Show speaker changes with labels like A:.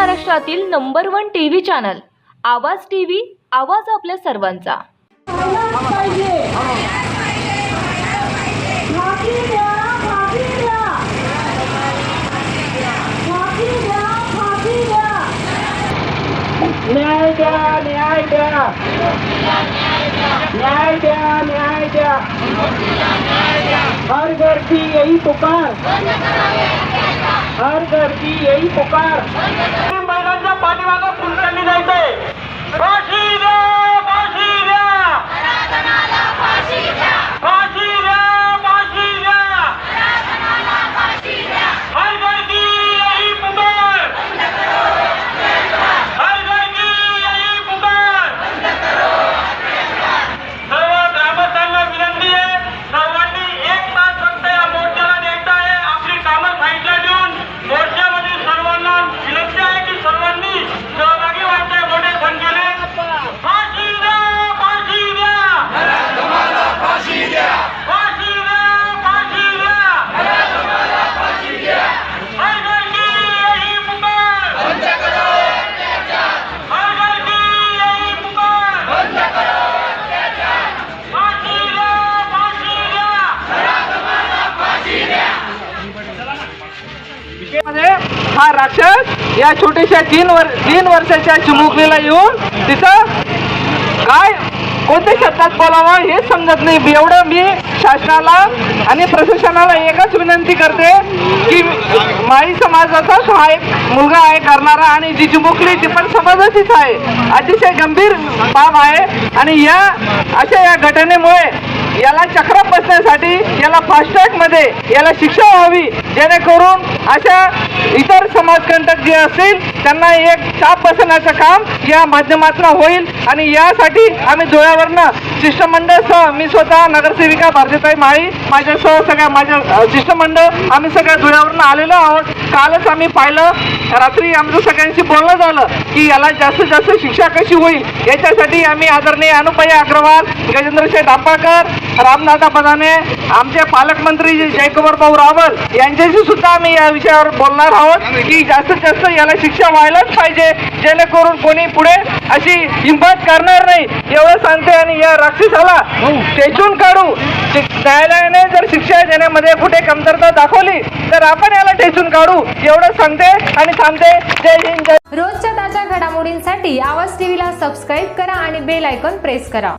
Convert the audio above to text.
A: महाराष्ट्रातील number one TV channel. Awaaz TV आवाज आपल्या सर्वांचा.
B: पाहिजे फाशी द्या द्या फाशी द्या फाशी द्या
C: न्याय द्या न्याय द्या न्याय द्या न्याय द्या हर घर की यही पुकार. हर घर की यही पुकार. पाठीमागं पुंडली जाईल. मध्ये हा राक्षस या छोट्याशा तीन वर तीन वर्षाच्या चिमुकलीला येऊन तिथं काय कोणत्या शब्दात बोलावं हे समजत नाही. एवढं मी शासनाला आणि प्रशासनाला एकच विनंती करते की माई समाजाचाच हा एक मुलगा आहे करणारा आणि जी चिमुकली ती पण समाजाचीच आहे. अतिशय गंभीर बाब आहे. आणि या अशा या घटनेमुळे याला चक्र बसण्यासाठी याला फास्टॅगमध्ये याला शिक्षा व्हावी जेणेकरून अशा इतर समाजकंटक जे असतील त्यांना एक चाप बसवण्याचं काम या माध्यमातून होईल. आणि यासाठी आम्ही धुळ्यावरनं शिष्टमंडळ सह मी स्वतः नगरसेविका भारतीताई माळी माझ्यासह सगळ्या माझ्या शिष्टमंडळ आम्ही सगळ्या धुळ्यावरून आलेलो आहोत. कालच आम्ही पाहिलं रात्री आमचं सगळ्यांशी बोलणं झालं की याला जास्तीत जास्त शिक्षा कशी होईल याच्यासाठी आम्ही आदरणीय अनुपया अग्रवाल गजेंद्र शेठ आंबाकर रामदादा बदाने आमचे पालकमंत्री जयकुमार भाऊ रावल यांच्याशी सुद्धा आम्ही या विषयावर बोलणार आहोत की जास्तीत जास्त याला शिक्षा व्हायलाच पाहिजे जेणेकरून कोणी पुढे अशी हिंमत करणार नाही. एवढं सांगते आणि या राक्षसाला खेचून काढू. न्यायालयाने जर शिक्षा देण्यामध्ये कुठे कमतरता दाखवली तर आपण याला टेचून काढू. एवढं सांगते आणि थांबते. जय हिंद
D: रोजच्या ताज्या घडामोडींसाठी आवाज टीव्हीला सबस्क्राईब करा आणि बेल आयकॉन प्रेस करा.